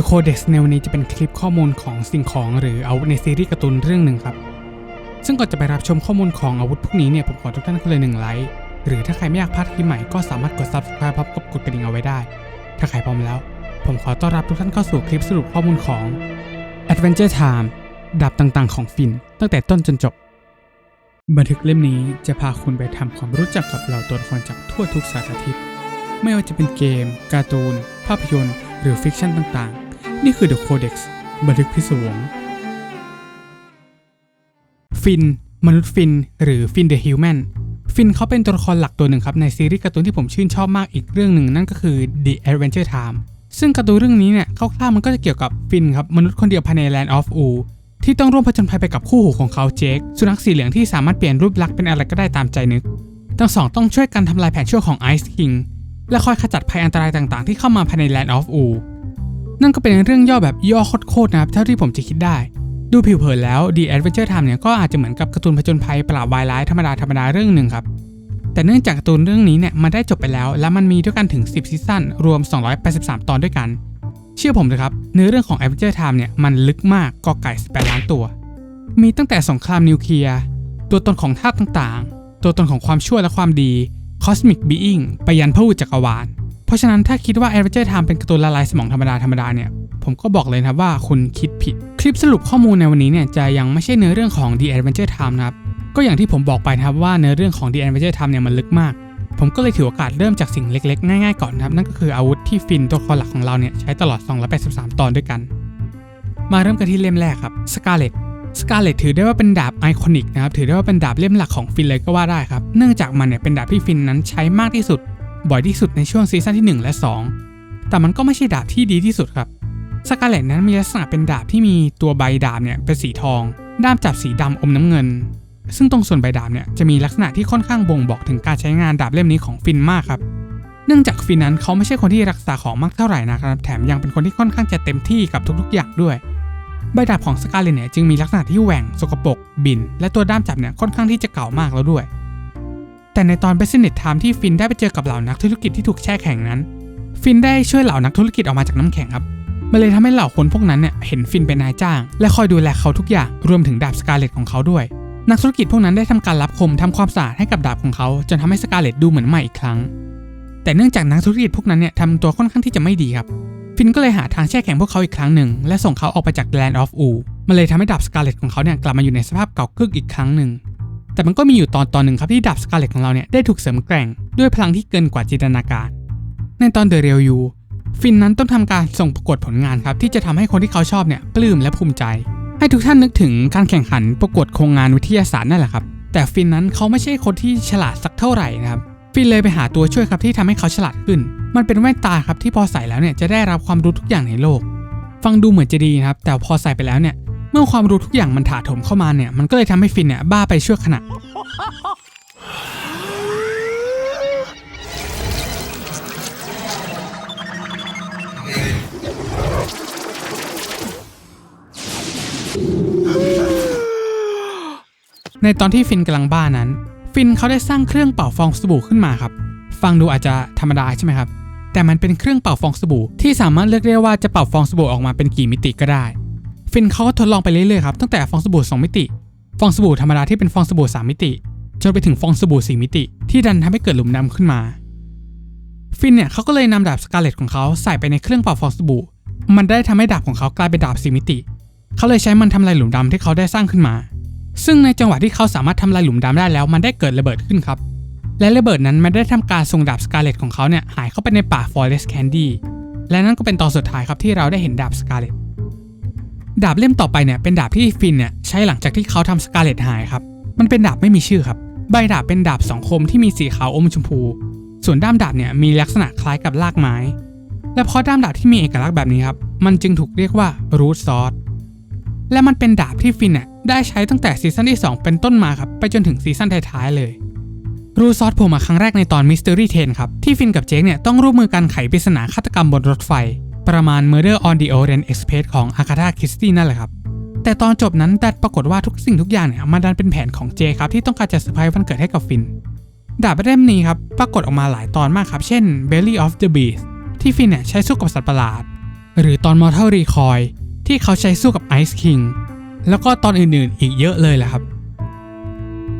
The Codex ในวันนี้จะเป็นคลิปข้อมูลของสิ่งของหรืออาวุธในซีรีส์การ์ตูนเรื่องหนึ่งครับ ซึ่งก่อนจะไปรับชมข้อมูลของอาวุธพวกนี้เนี่ยผมขอทุกท่านคนเลยหนึ่งไลค์ หรือถ้าใครไม่อยากพลาดคลิปใหม่ก็สามารถกด subscribe พร้อมกับกดกระดิ่งเอาไว้ได้ ถ้าใครพร้อมแล้ว ผมขอต้อนรับทุกท่านเข้าสู่คลิปสรุปข้อมูลของ Adventure Time ดาบต่างๆ ของฟินตั้งแต่ต้นจนจบ บันทึกเล่มนี้จะพาคุณไปทำความรู้จักกับเหล่าตัวละครจากทั่วทุกสารทิศไม่ว่าจะเป็นเกม การ์ตูน ภาพยนตร์ หรือฟิกชันต่างๆ นี่คือ The Codex บันทึกพิศวง ฟิน มนุษย์ฟิน หรือฟินเดอะฮิวแมนฟินเขาเป็นตัวละครหลักตัวหนึ่งครับ ในซีรีส์การ์ตูนที่ผมชื่นชอบมากอีกเรื่องหนึ่งนั่นก็คือ The Adventure Time ซึ่งการ์ตูนเรื่องนี้เนี่ยคร่าวๆมันก็จะเกี่ยวกับฟินครับ มนุษย์คนเดียวภายใน Land of U ที่ต้องร่วมผจญภัยไปกับคู่หูของเขาเจคสุนัขสีเหลืองที่สามารถเปลี่ยนรูปลักษณ์เป็นอะไรก็ได้ตามใจนึก ทั้งสองต้องช่วยกันทำลายแผนชั่วของ Ice King และคอยขจัดภัยอันตรายต่างๆ ที่เข้ามาภายใน Land of U นั่นก็เป็นเรื่องย่อแบบย่อโคตรๆนะครับเท่าที่ผมจะคิดได้ ดูผิวเผินแล้ว The Adventure Time เนี่ยก็อาจจะเหมือนกับการ์ตูนผจญภัยปราบวายร้ายธรรมดาธรรมดาเรื่องหนึ่งครับ แต่เนื่องจากการ์ตูนเรื่องนี้เนี่ยมันได้จบไปแล้ว และมันมีด้วยกันถึง 10 ซีซั่นรวม 283 ตอนด้วยกัน เชื่อผมเลยครับเนื้อเรื่องของ Adventure Time เนี่ยมันลึกมากกอไก่18ล้านตัว มีตั้งแต่สงครามนิวเคลียร์ตัวตนของธาตุต่างๆ ตัวตนของความชั่วและความดี Cosmic Being ไปยันพระอุจักรวาล เพราะฉะนั้นถ้าคิดว่า Adventure Time เป็นการ์ตูนละลายสมองธรรมดาธรรมดาเนี่ยผมก็บอกเลยนะครับว่าคุณคิดผิด คลิปสรุปข้อมูลในวันนี้เนี่ยจะยังไม่ใช่เนื้อเรื่องของ The Adventure Time นะครับก็อย่างที่ผมบอกไปนะครับว่าเนื้อเรื่องของ The Adventure Time เนี่ยมันลึกมาก ผมก็เลยถือโอกาสเริ่มจากสิ่งเล็กๆ ง่ายๆก่อนนะครับนั่นก็คืออาวุธที่ฟินตัวละครหลักของเราเนี่ยใช้ตลอด 283 ตอนด้วยกัน มาเริ่มกันที่เล่มแรกครับ Scarlet Scarlet ถือได้ว่าเป็นดาบไอคอนิกนะครับถือได้ว่าเป็นดาบเล่มหลักของฟินเลยก็ว่าได้ครับเนื่องจากมันเนี่ยเป็นดาบที่ฟินนั้นใช้มากที่สุด บ่อยที่สุดในช่วงซีซั่นที่ 1 และ 2 แต่มันก็ไม่ใช่ดาบที่ดีที่สุดครับสกาเลตนั้นมีลักษณะเป็นดาบที่มีตัวใบดาบเนี่ยเป็นสีทอง ด้ามจับสีดำอมน้ำเงิน ซึ่งตรงส่วนใบดาบเนี่ยจะมีลักษณะที่ค่อนข้างบ่งบอกถึงการใช้งานดาบเล่มนี้ของฟินมากครับ เนื่องจากฟินนั้นเขาไม่ใช่คนที่รักษาของมากเท่าไหร่นะครับ แถมยังเป็นคนที่ค่อนข้างจะเต็มที่กับทุกๆ อย่างด้วย ใบดาบของสกาเลตเนี่ยจึงมีลักษณะที่แหว่งสกปรกบิน และตัวด้ามจับเนี่ยค่อนข้างที่จะเก่ามากแล้วด้วย แต่ในตอน Business Time ที่ฟินได้ไปเจอกับเหล่านักธุรกิจที่ถูกแช่แข็งนั้น ฟินได้ช่วยเหล่านักธุรกิจออกมาจากน้ำแข็งครับมันเลยทำให้เหล่าคนพวกนั้นเนี่ยเห็นฟินเป็นนายจ้าง และคอยดูแลเขาทุกอย่างรวมถึงดาบสกาเลตของเขาด้วย นักธุรกิจพวกนั้นได้ทำการรับคมทำความสะอาดให้กับดาบของเขา จนทำให้สกาเลตดูเหมือนใหม่อีกครั้ง แต่เนื่องจากนักธุรกิจพวกนั้นเนี่ยทำตัวค่อนข้างที่จะไม่ดีครับฟินก็เลยหาทางแช่แข็งพวกเขาอีกครั้งหนึ่งและส่งเขาออกไปจาก Land of U มันเลยทำให้ดาบสกาเลตของเขาเนี่ยกลับมาอยู่ในสภาพเก่ากึกอีกครั้งหนึ่ง แต่มันก็มีอยู่ตอนตอนหนึ่งครับที่ดาบสกาเลตของเราเนี่ยได้ถูกเสริมแกร่งด้วยพลังที่เกินกว่าจินตนาการ ในตอนเดอะเรียลยูฟินนั้นต้องทำการส่งประกวดผลงานครับที่จะทำให้คนที่เขาชอบเนี่ยปลื้มและภูมิใจ ให้ทุกท่านนึกถึงการแข่งขันประกวดโครงงานวิทยาศาสตร์นั่นแหละครับแต่ฟินนั้นเขาไม่ใช่คนที่ฉลาดสักเท่าไหร่นะครับฟินเลยไปหาตัวช่วยครับที่ทำให้เขาฉลาดขึ้น มันเป็นแว่นตาครับที่พอใส่แล้วเนี่ยจะได้รับความรู้ทุกอย่างในโลก ฟังดูเหมือนจะดีนะครับแต่พอใส่ไปแล้วเนี่ย เมื่อความรู้ทุกอย่างมันถาโถมเข้ามาเนี่ย มันก็เลยทำให้ฟินเนี่ยบ้าไปชั่วขณะ ในตอนที่ฟินกำลังบ้านั้น ฟินเขาได้สร้างเครื่องเป่าฟองสบู่ขึ้นมาครับ ฟังดูอาจจะธรรมดาใช่ไหมครับ แต่มันเป็นเครื่องเป่าฟองสบู่ที่สามารถเลือกได้ว่าจะเป่าฟองสบู่ออกมาเป็นกี่มิติก็ได้ ฟินเขาก็ทดลองไปเรื่อยๆครับตั้งแต่ฟองสบู่2มิติ ฟองสบู่ธรรมดาที่เป็นฟองสบู่3มิติ จนไปถึงฟองสบู่4มิติ ที่ดันทำให้เกิดหลุมดำขึ้นมา ฟินเนี่ยเขาก็เลยนำดาบสกาเลตของเขาใส่ไปในเครื่องเป่าฟองสบู่ มันได้ทำให้ดาบของเขากลายเป็นดาบ4มิติ เขาเลยใช้มันทำลายหลุมดำที่เขาได้สร้างขึ้นมา ซึ่งในจังหวะที่เขาสามารถทำลายหลุมดำได้แล้ว มันได้เกิดระเบิดขึ้นครับและระเบิดนั้นมันได้ทำการส่งดาบสกาเลตของเขาเนี่ยหายเข้าไปในป่า Forest Candy และนั่นก็เป็นตอนสุดท้ายครับที่เราได้เห็นดาบสกาเลต ดาบเล่มต่อไปเนี่ยเป็นดาบที่ฟินเนี่ยใช้หลังจากที่เขาทำสกาเลตหายครับ มันเป็นดาบไม่มีชื่อครับ ใบดาบเป็นดาบสองคมที่มีสีขาวอมชมพู ส่วนด้ามดาบเนี่ยมีลักษณะคล้ายกับรากไม้ และเพราะด้ามดาบที่มีเอกลักษณ์แบบนี้ครับ มันจึงถูกเรียกว่ารูทซอ d และมันเป็นดาบที่ฟินเนี่ยได้ใช้ตั้งแต่ซีซั่นที่ 2 เป็นต้นมาครับไปจนถึงซีซั่นท้ายๆเลยรูซอสโผล่มาครั้งแรกในตอน Mystery 10ครับที่ฟินกับเจคเนี่ยต้องร่วมมือกันไขปริศนาฆาตกรรมบนรถไฟ ประมาณ Murder on the Orient Express ของ Agatha Christie นั่นแหละครับ แต่ตอนจบนั้นดันปรากฏว่าทุกสิ่งทุกอย่างเนี่ยมันดันเป็นแผนของเจครับที่ต้องการจะเซอร์ไพรส์วันเกิดให้กับฟิน ดาบเล่มนี้ครับปรากฏออกมาหลายตอนมากครับ เช่น Belly of the Beast ที่ฟินเนี่ยใช้สู้กับสัตว์ประหลาด หรือตอน Mortal Recoil ที่เขาใช้สู้กับ Ice King แล้วก็ตอนอื่นๆ อีกเยอะเลยแหละครับ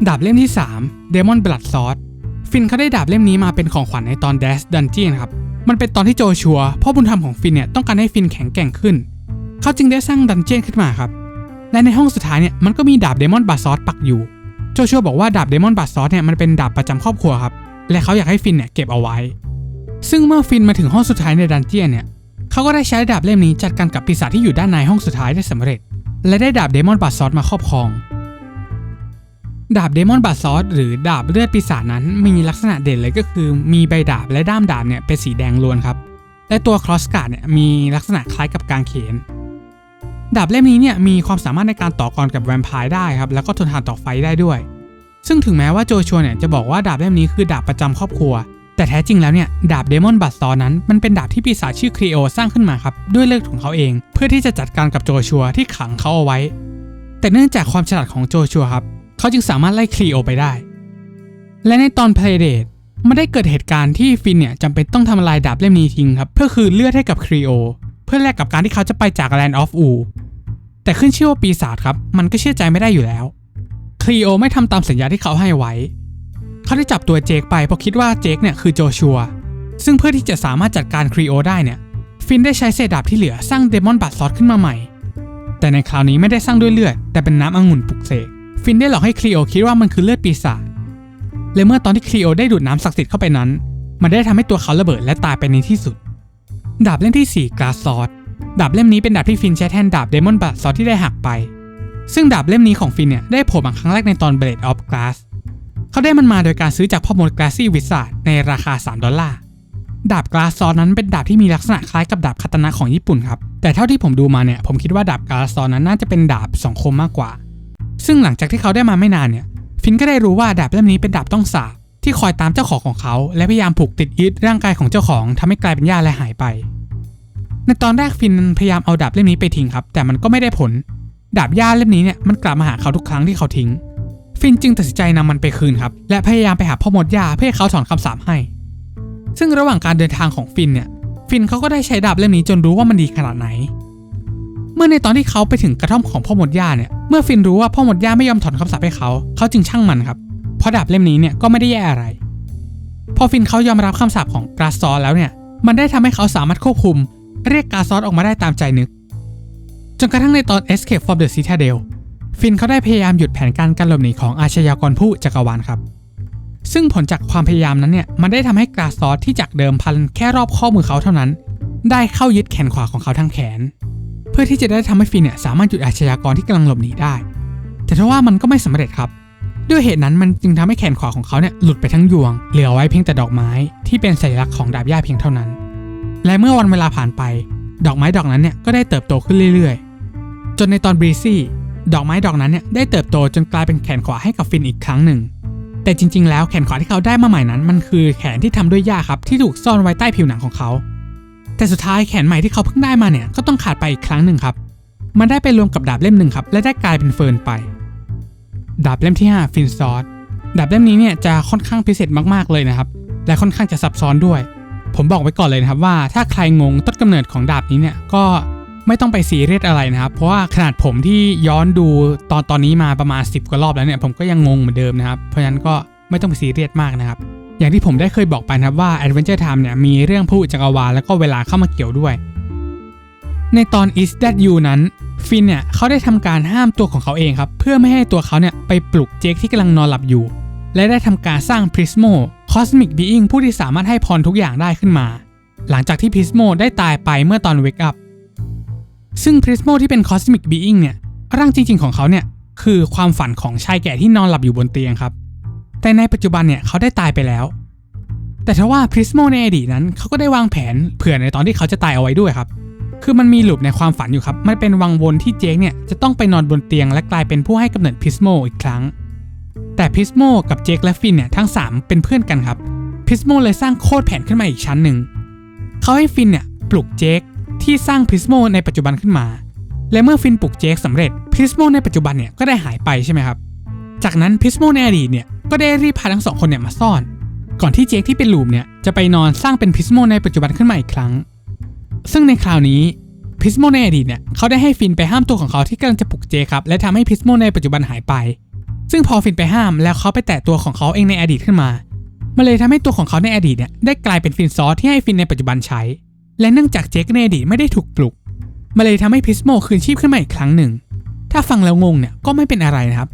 ดาบเล่มที่ 3 Demon Blood Sword ฟินเขาได้ดาบเล่มนี้มาเป็นของขวัญในตอน Dash Dungeon ครับ มันเป็นตอนที่โจชัวพ่อบุญธรรมของฟินเนี่ยต้องการให้ฟินแข็งแกร่งขึ้น เขาจึงได้สร้างดันเจี้ยนขึ้นมาครับ และในห้องสุดท้ายเนี่ยมันก็มีดาบเดมอนบาซอสปักอยู่ โจชัวบอกว่าดาบเดมอนบาซอสเนี่ยมันเป็นดาบประจำครอบครัวครับ และเขาอยากให้ฟินเนี่ยเก็บเอาไว้ ซึ่งเมื่อฟินมาถึงห้องสุดท้ายในดันเจี้ยนเนี่ยเขาก็ได้ใช้ดาบเล่มนี้จัดการกับปีศาจที่อยู่ด้านในห้องสุดท้ายได้สำเร็จ และได้ดาบเดมอนบาซอสมาครอบครอง ดาบเดมอนบาซอสหรือดาบเลือดปีศาจนั้นมีลักษณะเด่นเลยก็คือ มีใบดาบและด้ามดาบเนี่ยเป็นสีแดงล้วนครับ และตัวครอสการ์ดเนี่ยมีลักษณะคล้ายกับกางเขน ดาบเล่มนี้เนี่ยมีความสามารถในการต่อกรกับแวมไพร์ได้ครับแล้วก็ทนทานต่อไฟได้ด้วย ซึ่งถึงแม้ว่าโจชัวเนี่ยจะบอกว่าดาบเล่มนี้คือดาบประจำครอบครัว แต่แท้จริงแล้วเนี่ยดาบเดมอนบัตซอนั้นมันเป็นดาบที่ปีศาจชื่อครีโอสร้างขึ้นมาครับด้วยเลือดของเขาเอง เพื่อที่จะจัดการกับโจชัวที่ขังเขาเอาไว้ แต่เนื่องจากความฉลาดของโจชัวครับ เขาจึงสามารถไล่ครีโอไปได้ และในตอนเพลย์เดทมันได้เกิดเหตุการณ์ที่ฟินเนี่ยจำเป็นต้องทำลายดาบเล่มนี้ทิ้งครับ เพื่อคืนเลือดให้กับครีโอ เพื่อแลกกับการที่เขาจะไปจาก Land of U แต่ขึ้นชื่อว่าปีศาจครับ มันก็เชื่อใจไม่ได้อยู่แล้วคลีโอไม่ทำตามสัญญาที่เขาให้ไว้ เขาได้จับตัวเจคไปเพราะคิดว่าเจคเนี่ยคือโจชัว ซึ่งเพื่อที่จะสามารถจัดการครีโอได้เนี่ย ฟินได้ใช้เศษดาบที่เหลือสร้างเดมอนบัตซอสขึ้นมาใหม่ แต่ในคราวนี้ไม่ได้สร้างด้วยเลือด แต่เป็นน้ำองุ่นปลุกเสก ฟินได้หลอกให้คลีโอคิดว่ามันคือเลือดปีศาจและเมื่อตอนที่คลีโอได้ดูดน้ำศักดิ์สิทธิ์เข้าไปนั้น มันได้ทำให้ตัวเขาระเบิดและตายไปในที่สุด ดาบเล่มที่ 4กราซอสดาบเล่มนี้เป็นดาบที่ฟินใช้แทนดาบเดมอนบัตซอสที่ได้หักไป ซึ่งดาบเล่มนี้ของฟินเนี่ยได้โผล่มาครั้งแรกในตอน Blade of Glass เขาได้มันมาโดยการซื้อจากพ่อมด Glassy Wizard ในราคา 3 ดอลลาร์ดาบกราซอนนั้นเป็นดาบที่มีลักษณะคล้ายกับดาบคาตานะของญี่ปุ่นครับ แต่เท่าที่ผมดูมาเนี่ย ผมคิดว่าดาบกราซอนนั้นน่าจะเป็นดาบสองคมมากกว่า ซึ่งหลังจากที่เขาได้มาไม่นานเนี่ย ฟินก็ได้รู้ว่าดาบเล่มนี้เป็นดาบต้องสาบที่คอยตามเจ้าของของเขา และพยายามผูกติดยึดร่างกายของเจ้าของทำให้กลายเป็นหญ้าและหายไป ในตอนแรกฟินพยายามเอาดาบเล่มนี้ไปทิ้งครับ แต่มันก็ไม่ได้ผล ดาบหญ้าเล่มนี้เนี่ยมันกลับมาหาเขาทุกครั้งที่เขาทิ้ง ฟินจึงตัดสินใจนำมันไปคืนครับ และพยายามไปหาพ่อมดหญ้าเพื่อให้เขาถอนคำสาปให้ ซึ่งระหว่างการเดินทางของฟินเนี่ย ฟินเขาก็ได้ใช้ดาบเล่มนี้จนรู้ว่ามันดีขนาดไหน เมื่อในตอนที่เขาไปถึงกระท่อมของพ่อหมดหญ้าเนี่ยเมื่อฟินรู้ว่าพ่อหมดหญ้าไม่ยอมถอนคำสาปให้เขาเขาจึงช่างมันครับเพราะดาบเล่มนี้เนี่ยก็ไม่ได้แย่อะไร พอฟินเขายอมรับคำสาปของกาซอสแล้วเนี่ยมันได้ทำให้เขาสามารถควบคุม เรียกกาซอสออกมาได้ตามใจนึก จนกระทั่งในตอน Escape from the Citadel ฟินเขาได้พยายามหยุดแผนการการหลบหนีของอาชญากรผู้จักรวาลครับซึ่งผลจากความพยายามนั้นเนี่ยมันได้ทำให้กราซอสที่จากเดิมพันแค่รอบข้อมือเขาเท่านั้น ได้เข้ายึดแขนขวาของเขาทั้งแขน พื่อที่จะได้ทำให้ฟินเนี่ยสามารถหยุดอาชญากรที่กำลังหลบหนีได้ แต่ทว่ามันก็ไม่สำเร็จครับ ด้วยเหตุนั้นมันจึงทำให้แขนขวาของเขาเนี่ยหลุดไปทั้งยวง เหลือไว้เพียงแต่ดอกไม้ที่เป็นสัญลักษณ์ของดาบหญ้าเพียงเท่านั้น และเมื่อวันเวลาผ่านไป ดอกไม้ดอกนั้นเนี่ยก็ได้เติบโตขึ้นเรื่อยๆ จนในตอนบรีซี่ดอกไม้ดอกนั้นเนี่ยได้เติบโตจนกลายเป็นแขนขวาให้กับฟินอีกครั้งหนึ่ง แต่จริง ๆ แล้วแขนขวาที่เขาได้มาใหม่นั้น มันคือแขนที่ทำด้วยหญ้าครับที่ถูกซ่อนไว้ใต้ผิวหนังของเขา แต่สุดท้ายแขนใหม่ที่เขาเพิ่งได้มาเนี่ยก็ต้องขาดไปอีกครั้งหนึ่งครับ มันได้ไปรวมกับดาบเล่มหนึ่งครับ และได้กลายเป็นเฟิร์นไป ดาบเล่มที่ 5 ฟินซอสดาบเล่มนี้เนี่ยจะค่อนข้างพิเศษมากๆเลยนะครับ และค่อนข้างจะซับซ้อนด้วย ผมบอกไว้ก่อนเลยนะครับว่าถ้าใครงงต้นกำเนิดของดาบนี้เนี่ยก็ไม่ต้องไปซีเรียสอะไรนะครับ เพราะว่าขนาดผมที่ย้อนดูตอนตอนนี้มาประมาณ 10 กว่ารอบแล้วเนี่ยผมก็ยังงงเหมือนเดิมนะครับ เพราะฉะนั้นก็ไม่ต้องไปซีเรียสมากนะครับ อย่างที่ผมได้เคยบอกไปนะครับว่า Adventure Time เนี่ยมีเรื่องผู้จักรวาลแล้วก็เวลาเข้ามาเกี่ยวด้วย ในตอน Is That You นั้นฟินเนี่ยเขาได้ทำการห้ามตัวของเขาเองครับเพื่อไม่ให้ตัวเขาเนี่ยไปปลุกเจคที่กำลังนอนหลับอยู่ และได้ทำการสร้าง Prismo Cosmic Being ผู้ที่สามารถให้พรทุกอย่างได้ขึ้นมา หลังจากที่ Prismo ได้ตายไปเมื่อตอน Wake Up ซึ่ง Prismo ที่เป็น Cosmic Being เนี่ยร่างจริง ๆ ของเขาเนี่ยคือความฝันของชายแก่ที่นอนหลับอยู่บนเตียงครับ แต่ในปัจจุบันเนี่ยเขาได้ตายไปแล้ว แต่ทว่า Prismo ในอดีตนั้นเขาก็ได้วางแผนเผื่อในตอนที่เขาจะตายเอาไว้ด้วยครับ คือมันมีลูปในความฝันอยู่ครับ มันเป็นวังวนที่เจคเนี่ยจะต้องไปนอนบนเตียงและกลายเป็นผู้ให้กำเนิดพิสโมอีกครั้ง แต่พิสโมกับเจคและฟินเนี่ยทั้ง 3 เป็นเพื่อนกันครับพิสโมเลยสร้างโคดแผนขึ้นมาอีกชั้นหนึ่งเขาให้ฟินเนี่ยปลุกเจคที่สร้างพิสโมในปัจจุบันขึ้นมา และเมื่อฟินปลุกเจคสำเร็จพิสโมในปัจจุบันเนี่ยก็ได้หายไปใช่ไหมครับ จากนั้นพิสโมในอดีตเนี่ย ก็ได้รีบพาทั้งสองคนเนี่ยมาซ่อน ก่อนที่เจคที่เป็นลูปเนี่ยจะไปนอนสร้างเป็นพิสโมในปัจจุบันขึ้นมาอีกครั้ง ซึ่งในคราวนี้พิสโมในอดีตเนี่ยเขาได้ให้ฟินไปห้ามตัวของเขาที่กำลังจะปลุกเจครับและทำให้พิสโมในปัจจุบันหายไป ซึ่งพอฟินไปห้ามแล้วเขาไปแตะตัวของเขาเองในอดีตขึ้นมามันเลยทำให้ตัวของเขาในอดีตเนี่ยได้กลายเป็นฟินซอสที่ให้ฟินในปัจจุบันใช้ และเนื่องจากเจคในอดีตไม่ได้ถูกปลุกมันเลยทำให้พิสโมคืนชีพขึ้นมาอีกครั้งหนึ่ง ถ้าฟังแล้วงงเนี่ยก็ไม่เป็นอะไรนะครับ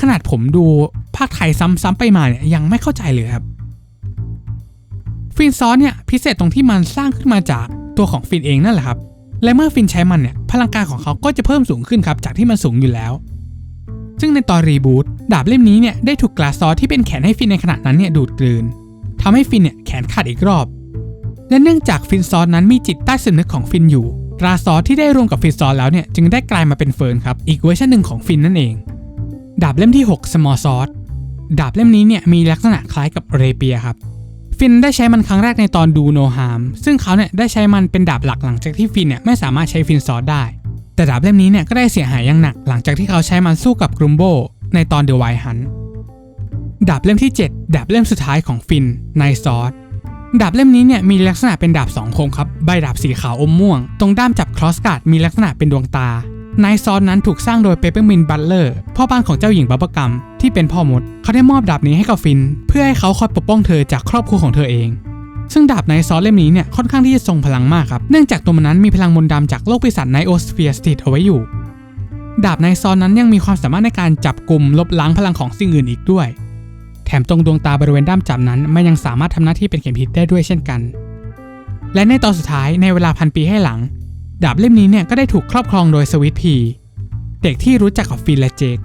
ขนาดผมดู ภาคไทยซ้ำๆไปมาเนี่ยยังไม่เข้าใจเลยครับ ฟินซอสเนี่ยพิเศษตรงที่มันสร้างขึ้นมาจากตัวของฟินเองนั่นแหละครับ และเมื่อฟินใช้มันเนี่ยพลังกายของเขาก็จะเพิ่มสูงขึ้นครับจากที่มันสูงอยู่แล้ว ซึ่งในตอนรีบูตดาบเล่มนี้เนี่ยได้ถูกกลาซอที่เป็นแขนให้ฟินในขณะนั้นเนี่ยดูดกลืนทำให้ฟินเนี่ยแขนขาดอีกรอบ และเนื่องจากฟินซอสนั้นมีจิตใต้สำนึกของฟินอยู่กลาซอที่ได้รวมกับฟินซอสแล้วเนี่ยจึงได้กลายมาเป็นเฟิร์นครับอีกเวอร์ชันหนึ่งของฟินนั่นเองดาบเล่มที่ 6 small sword ดาบเล่มนี้เนี่ยมีลักษณะคล้ายกับเรเปียครับ ฟินได้ใช้มันครั้งแรกในตอนดูโนฮามซึ่งเขาเนี่ยได้ใช้มันเป็นดาบหลักหลังจากที่ฟินเนี่ยไม่สามารถใช้ฟินซอสได้ แต่ดาบเล่มนี้เนี่ยก็ได้เสียหายอย่างหนัก หลังจากที่เขาใช้มันสู้กับกรุมโบในตอนเดอะไวฮันดาบเล่มที่ 7 ดาบเล่มสุดท้ายของฟินในซอสดาบเล่มนี้เนี่ยมีลักษณะเป็นดาบสองคมครับ ใบดาบสีขาวอมม่วง ตรงด้ามจับครอสการ์ดมีลักษณะเป็นดวงตา นายซอนนั้นถูกสร้างโดยเปเปอร์มินบัตเลอร์พ่อบ้านของเจ้าหญิงบับเบิลกัมที่เป็นพ่อมด เขาได้มอบดาบนี้ให้กับฟิน เพื่อให้เขาคอยปกป้องเธอจากครอบครัวของเธอเอง ซึ่งดาบนายซอนเล่มนี้เนี่ยค่อนข้างที่จะทรงพลังมากครับ เนื่องจากตัวมันนั้นมีพลังมนต์ดำจากโลกปีศาจไนโอสเฟียสถิตเอาไว้อยู่ ดาบนายซอนนั้นยังมีความสามารถในการจับกลุ่มลบล้างพลังของสิ่งอื่นอีกด้วย แถมตรงดวงตาบริเวณด้ามจับนั้นมันยังสามารถทำหน้าที่เป็นเข็มทิศได้ด้วยเช่นกัน และในตอนสุดท้ายในเวลาพันปีให้หลัง ดาบเล่มนี้เนี่ยก็ได้ถูกครอบครองโดยสวิตพีเด็กที่รู้จักกับฟินและเจค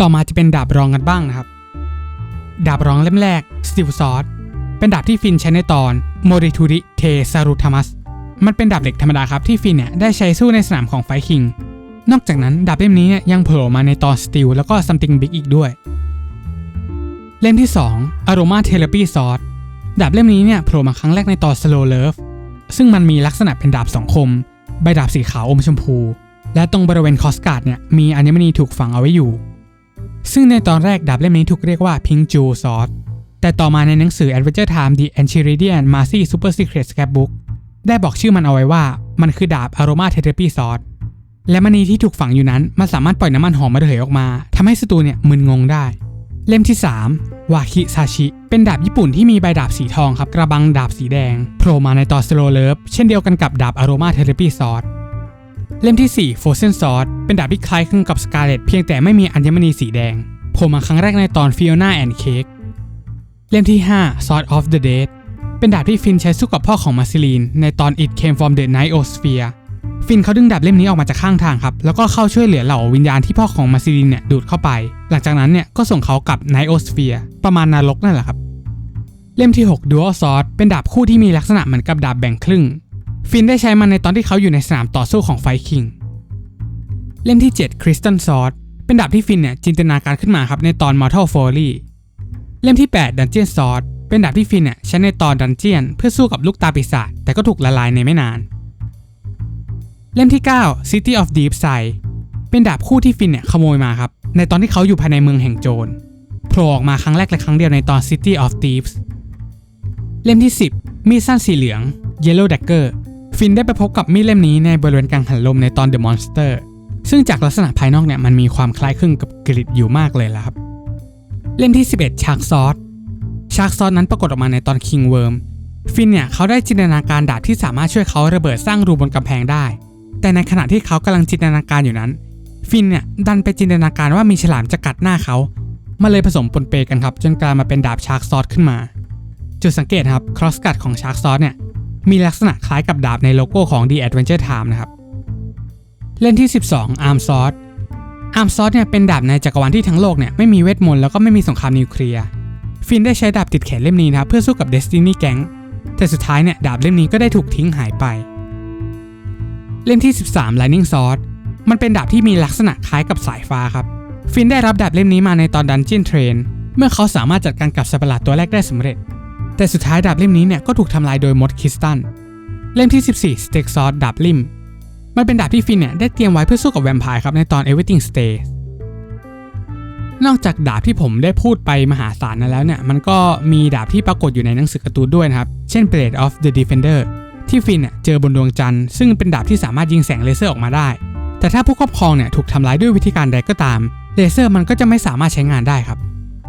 ต่อมาจะเป็นดาบรองกันบ้างนะครับ ดาบรองเล่มแรก Steel Sword เป็นดาบที่ฟินใช้ในตอน Morituri Te Sarutamas มันเป็นดาบเหล็กธรรมดาครับที่ฟินเนี่ยได้ใช้สู้ในสนามของไฟคิง นอกจากนั้นดาบเล่มนี้เนี่ยยังโผล่มาในตอน Steel แล้วก็ Something Big อีกด้วย เล่มที่2 Aroma Therapy Sword ดาบเล่มนี้เนี่ยโผล่มาครั้งแรกในตอน Slow Love ซึ่งมันมีลักษณะเป็นดาบสองคม ใบดาบสีขาวอมชมพู และตรงบริเวณคอสการ์ดเนี่ยมีอัญมณีถูกฝังเอาไว้อยู่ ซึ่งในตอนแรกดาบเล่มนี้ถูกเรียกว่า Pink Jewel Sword แต่ต่อมาในหนังสือ Adventure Time The Enchiridion Marcy Super Secret Scrapbook ได้บอกชื่อมันเอาไว้ว่ามันคือดาบ Aroma Therapy Sword และมณีที่ถูกฝังอยู่นั้นมันสามารถปล่อยน้ำมันหอมมาระเหยออกมาทำให้ศัตรูเนี่ยมึนงงได้ เล่มที่ 3 วาคิซาชิ เป็นดาบญี่ปุ่นที่มีใบดาบสีทองครับ กระบังดาบสีแดง โผล่มาในตอน Slow Love เช่นเดียวกันกับดาบ Aroma Therapy Sword เล่มที่ 4 Frozen Sword เป็นดาบที่คล้ายคลึงกับ Scarlet เพียงแต่ไม่มีอัญมณีสีแดงโผล่มาครั้งแรกในตอน Fiona and Cake เล่มที่ 5 Sword of the Dead เป็นดาบที่ฟินใช้สู้กับพ่อของมาซิลีน ในตอน It Came from the Nightosphere ฟินเขาดึงดาบเล่มนี้ออกมาจากข้างทางครับ แล้วก็เข้าช่วยเหลือเหล่าวิญญาณที่พ่อของมาซิลินเนี่ยดูดเข้าไป หลังจากนั้นเนี่ยก็ส่งเขากับไนโอสเฟียประมาณนรกนั่นแหละครับ เล่มที่ 6 Dual Sword เป็นดาบคู่ที่มีลักษณะเหมือนกับดาบแบ่งครึ่ง ฟินได้ใช้มันในตอนที่เขาอยู่ในสนามต่อสู้ของไฟคิง เล่มที่ 7 Crystal Sword เป็นดาบที่ฟินเนี่ยจินตนาการขึ้นมาครับในตอน Mortal Folly เล่มที่ 8 Dungeon Sword เป็นดาบที่ฟินเนี่ยใช้ในตอนดันเจียนเพื่อสู้กับลูกตาปีศาจแต่ก็ถูกละลายในไม่นาน เล่มที่ 9 City of Deep Sight เป็นดาบคู่ที่ฟินเนี่ยขโมยมาครับ ในตอนที่เขาอยู่ภายในเมืองแห่งโจรโผล่ออกมาครั้งแรกและครั้งเดียวในตอน City of Thieves เล่มที่ 10 มีดสั้นสีเหลือง Yellow Dagger ฟินได้ไปพบกับมีดเล่มนี้ในบริเวณกลางหันลมในตอน The Monster ซึ่งจากลักษณะภายนอกเนี่ยมันมีความคล้ายคลึงกับกริดอยู่มากเลยละครับ เล่มที่ 11 Shark Sword ชาร์กซอนนั้นปรากฏออกมาในตอน King Worm ฟินเนี่ยเขาได้จินตนาการดาบที่สามารถช่วยเขาระเบิดสร้างรูบนกำแพงได้ แต่ในขณะที่เขากำลังจินตนาการอยู่นั้น ฟินเนี่ยดันไปจินตนาการว่ามีฉลามจะกัดหน้าเขามาเลยผสมปนเปกันครับจนกลายมาเป็นดาบชาร์กซอสขึ้นมา จุดสังเกตครับครอสกัดของชาร์กซอสเนี่ยมีลักษณะคล้ายกับดาบในโลโก้ของ The Adventure Time นะครับ เล่มที่ 12 Arm Sword Arm Sword เนี่ยเป็นดาบในจักรวาลที่ทั้งโลกเนี่ยไม่มีเวทมนต์แล้วก็ไม่มีสงครามนิวเคลียร์ฟินได้ใช้ดาบติดแขนเล่มนี้นะครับเพื่อสู้กับ Destiny Gang แต่สุดท้ายเนี่ยดาบเล่มนี้ก็ได้ถูกทิ้งหายไป เล่มที่ 13 Lightning Sword มันเป็นดาบที่มีลักษณะคล้ายกับสายฟ้าครับ ฟินได้รับดาบเล่มนี้มาในตอน Dungeon Train เมื่อเขาสามารถจัดการกับสัตว์ประหลาดตัวแรกได้สำเร็จ แต่สุดท้ายดาบเล่มนี้เนี่ยก็ถูกทำลายโดยมดคริสตัน เล่มที่ 14 Stick Sword ดาบลิมมันเป็นดาบที่ฟินเนี่ยได้เตรียมไว้เพื่อสู้กับแวมไพร์ครับในตอน Everything Stays นอกจากดาบที่ผมได้พูดไปมหาศาลนั้นแล้วเนี่ย มันก็มีดาบที่ปรากฏอยู่ในหนังสือการ์ตูนด้วยนะครับ เช่น Blade of the Defender ที่ฟินเนี่ยเจอบนดวงจันทร์ซึ่งเป็นดาบที่สามารถยิงแสงเลเซอร์ออกมาได้ แต่ถ้าผู้ครอบครองเนี่ยถูกทำร้ายด้วยวิธีการใดก็ตาม เลเซอร์มันก็จะไม่สามารถใช้งานได้ครับ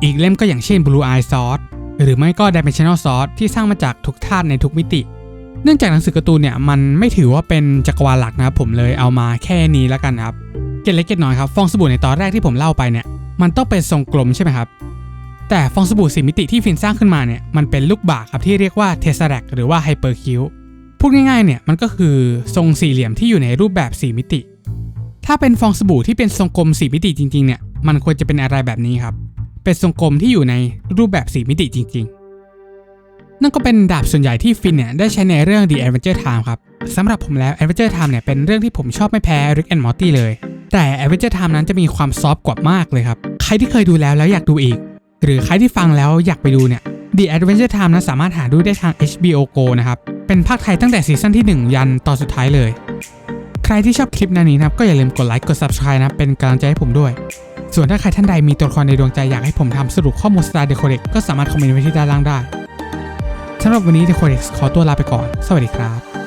อีกเล่มก็อย่างเช่น Blue Eye Sword หรือไม่ก็ Dimensional Sword ที่สร้างมาจากทุกธาตุในทุกมิติ เนื่องจากหนังสือการ์ตูนเนี่ยมันไม่ถือว่าเป็นจักรวาลหลักนะครับผมเลยเอามาแค่นี้แล้วกันครับเกตเล็กเกตน้อยครับฟองสบู่ในตอนแรกที่ผมเล่าไปเนี่ยมันต้องเป็นทรงกลมใช่ไหมครับแต่ฟองสบู่สี่มิติที่ฟินสร้างขึ้นมาเนี่ยมันเป็นลูกบากครับที่เรียกว่าเทส a ร a หรือว่าไฮเปอร์คิว พูดง่ายๆเนี่ยมันก็คือทรงสี่เหลี่ยมที่อยู่ในรูปแบบสี่มิติ ถ้าเป็นฟองสบู่ที่เป็นทรงกลมสี่มิติจริงๆเนี่ยมันควรจะเป็นอะไรแบบนี้ครับ เป็นทรงกลมที่อยู่ในรูปแบบสี่มิติจริง ๆ นั่นก็เป็นดาบส่วนใหญ่ที่ฟินเนี่ยได้ใช้ในเรื่อง The Adventure Time ครับสำหรับผมแล้ว Adventure Time เนี่ยเป็นเรื่องที่ผมชอบไม่แพ้ Rick and Morty เลย แต่ Adventure Time นั้นจะมีความซอฟต์กว่ามากเลยครับ ใครที่เคยดูแล้วแล้วอยากดูอีก หรือใครที่ฟังแล้วอยากไปดูเนี่ย The Adventure Time นั้นสามารถหาดูได้ทาง HBO Go นะครับ เป็นภาคไทยตั้งแต่ซีซั่นที่ 1 ยันตอนสุดท้ายเลย ใครที่ชอบคลิปน,นี้นะครับก็อย่าลืมกดไลค์กด Subscribe นะเป็นกำลังใจให้ผมด้วย ส่วนถ้าใครท่านใดมีตัวละครในดวงใจอยากให้ผมทำสรุปข้อมูล Star Decodex ก็สามารถคอมเมนต์ไว้ที่ด้านล่างได้สำหรับวันนี้ Decodex ขอตัวลาไปก่อน สวัสดีครับ